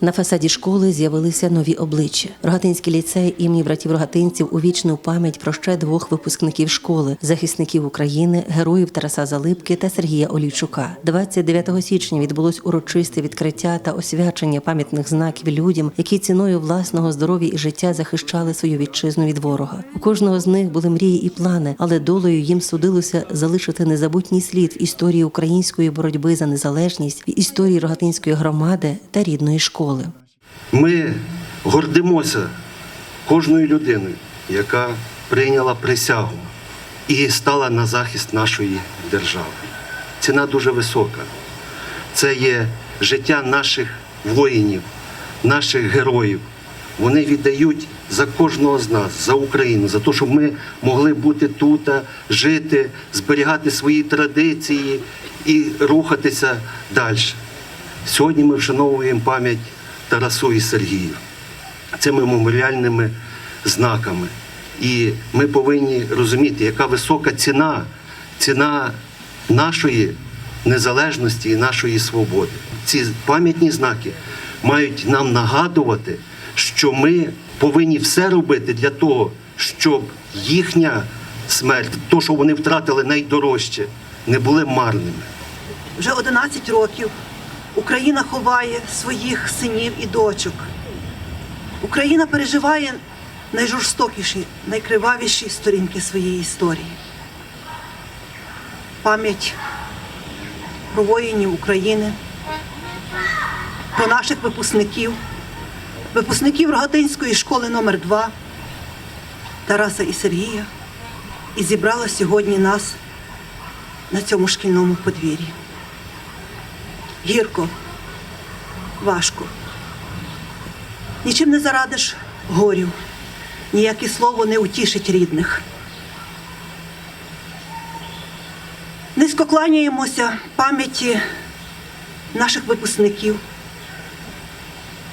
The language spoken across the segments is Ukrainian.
На фасаді школи з'явилися нові обличчя. Рогатинський ліцей імені братів Рогатинців увічнив пам'ять про ще двох випускників школи захисників України, героїв Тараса Залипки та Сергія Олійчука. 29 січня відбулось урочисте відкриття та освячення пам'ятних знаків людям, які ціною власного здоров'я і життя захищали свою вітчизну від ворога. У кожного з них були мрії і плани, але долею їм судилося залишити незабутній слід в історії української боротьби за незалежність, в історії Рогатинської громади та рідної школи. Ми гордимося кожною людиною, яка прийняла присягу і стала на захист нашої держави. Ціна дуже висока. Це є життя наших воїнів, наших героїв. Вони віддають за кожного з нас, за Україну, за те, щоб ми могли бути тут, жити, зберігати свої традиції і рухатися далі. Сьогодні ми вшановуємо пам'ять Тарасу і Сергію цими меморіальними знаками. І ми повинні розуміти, яка висока ціна, ціна нашої незалежності і нашої свободи. Ці пам'ятні знаки мають нам нагадувати, що ми повинні все робити для того, щоб їхня смерть, то, що вони втратили найдорожче, не були марними. Вже 11 років Україна ховає своїх синів і дочок. Україна переживає найжорстокіші, найкривавіші сторінки своєї історії. Пам'ять про воїнів України, про наших випускників, випускників Рогатинської школи номер 2 Тараса і Сергія, і зібрала сьогодні нас на цьому шкільному подвір'ї гірко, важко. Нічим не зарадиш горю, ніяке слово не утішить рідних. Низько кланяємося пам'яті наших випускників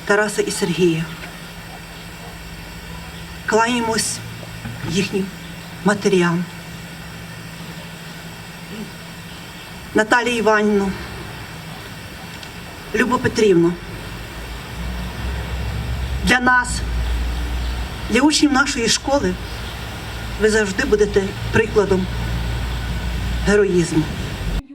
Тараса і Сергія. Кланяємось їхнім матерям. Наталії Іванівну, Любо Петрівну, для нас, для учнів нашої школи, ви завжди будете прикладом героїзму.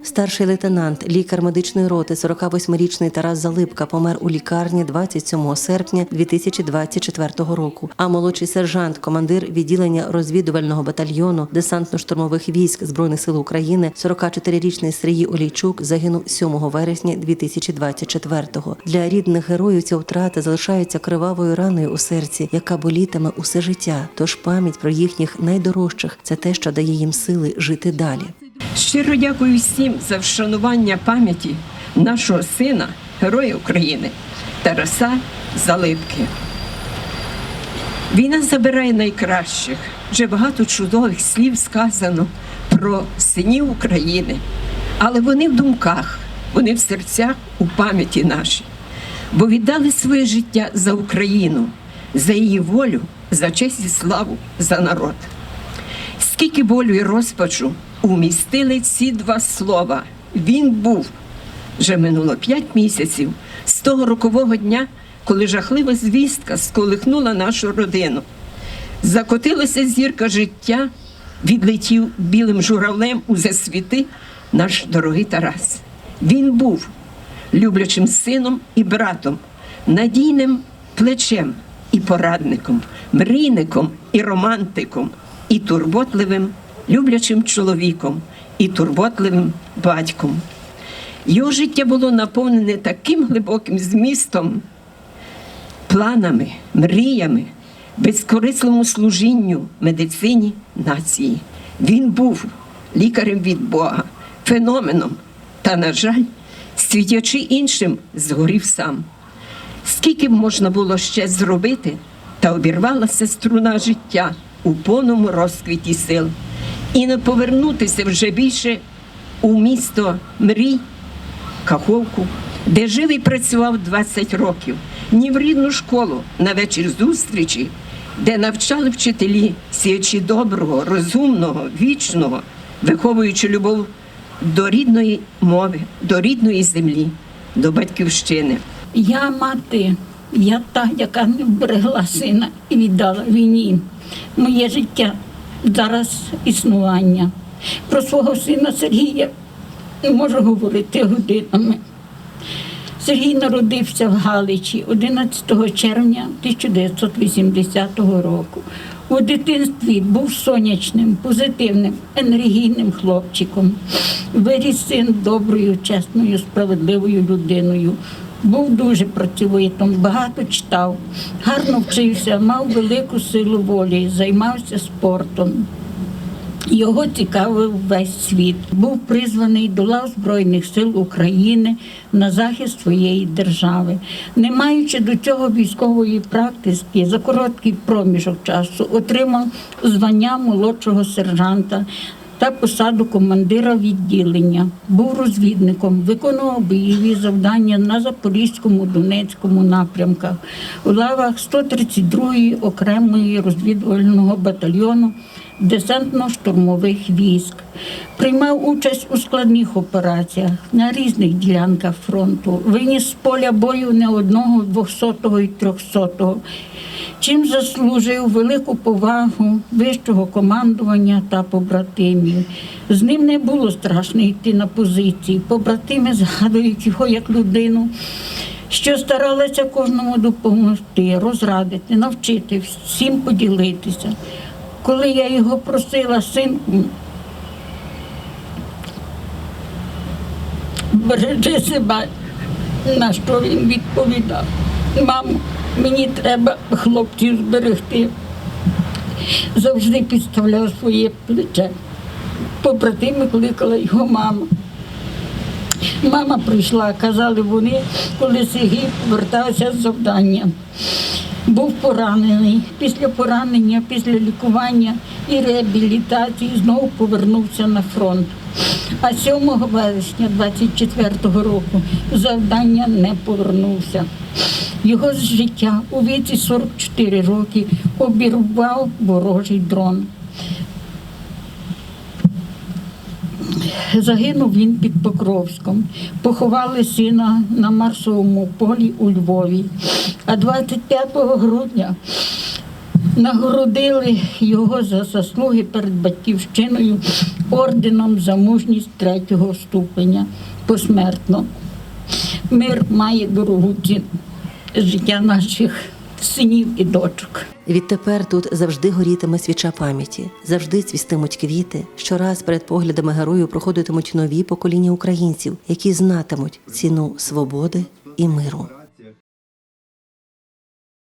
Старший лейтенант, лікар медичної роти, 48-річний Тарас Залипка помер у лікарні 27 серпня 2024 року. А молодший сержант, командир відділення розвідувального батальйону десантно-штурмових військ збройних сил України, 44-річний Сергій Олійчук загинув 7 вересня 2024-го. Для рідних героїв ця втрата залишається кривавою раною у серці, яка болітиме усе життя. Тож пам'ять про їхніх найдорожчих це те, що дає їм сили жити далі. Щиро дякую всім за вшанування пам'яті нашого сина, Героя України Тараса Залипки. Війна забирає найкращих. Вже багато чудових слів сказано про синів України. Але вони в думках, вони в серцях у пам'яті нашій, бо віддали своє життя за Україну, за її волю, за честь і славу, за народ. Скільки болю і розпачу умістили ці два слова. Він був. Вже минуло п'ять місяців з того рокового дня, коли жахлива звістка сколихнула нашу родину. Закотилася зірка життя, відлетів білим журавлем у засвіти наш дорогий Тарас. Він був люблячим сином і братом, надійним плечем і порадником, мрійником і романтиком, і турботливим, люблячим чоловіком, і турботливим батьком. Його життя було наповнене таким глибоким змістом, планами, мріями, безкорисливому служінню медицині нації. Він був лікарем від Бога, феноменом, та, на жаль, світячи іншим, згорів сам. Скільки б можна було ще зробити, та обірвалася струна життя у повному розквіті сил, і не повернутися вже більше у місто мрій, Каховку, де жив і працював 20 років, ні в рідну школу на вечір зустрічі, де навчали вчителі, сіячи доброго, розумного, вічного, виховуючи любов до рідної мови, до рідної землі, до батьківщини. Я мати, я та, яка не вберегла сина і віддала війні. Моє життя зараз існування. Про свого сина Сергія можу говорити годинами. Сергій народився в Галичі 11 червня 1980 року. У дитинстві був сонячним, позитивним, енергійним хлопчиком. Виріс син доброю, чесною, справедливою людиною. Був дуже працьовитим, багато читав, гарно вчився, мав велику силу волі, займався спортом. Його цікавив весь світ. Був призваний до лав Збройних сил України на захист своєї держави. Не маючи до цього військової практики, за короткий проміжок часу отримав звання молодшого сержанта та посаду командира відділення. Був розвідником, виконував бойові завдання на Запорізькому, Донецькому напрямках у лавах 132-ї окремої розвідувального батальйону десантно-штурмових військ. Приймав участь у складних операціях на різних ділянках фронту. Виніс з поля бою не одного 200-го і 300-го. Чим заслужив велику повагу вищого командування та побратимів. З ним не було страшно йти на позиції. Побратими згадують його як людину, що старалася кожному допомогти, розрадити, навчити, всім поділитися. Коли я його просила, синку, бережи себе, на що він відповідав. Мамо, мені треба хлопців зберегти. Завжди підставляв своє плече. Побратими кликала його мама. Мама прийшла, казали вони, коли Сергій повертався з завдання. Був поранений. Після поранення, після лікування і реабілітації знову повернувся на фронт. А 7 вересня 24-го року завдання не повернувся. Його життя у віці 44 роки обірвав ворожий дрон. Загинув він під Покровськом. Поховали сина на Марсовому полі у Львові. А 25 грудня нагородили його за заслуги перед батьківщиною орденом за мужність третього ступеня посмертно. Мир має дорогу ціну життя наших синів і дочок. Відтепер тут завжди горітиме свіча пам'яті, завжди цвістимуть квіти. Щораз перед поглядами героїв проходитимуть нові покоління українців, які знатимуть ціну свободи і миру.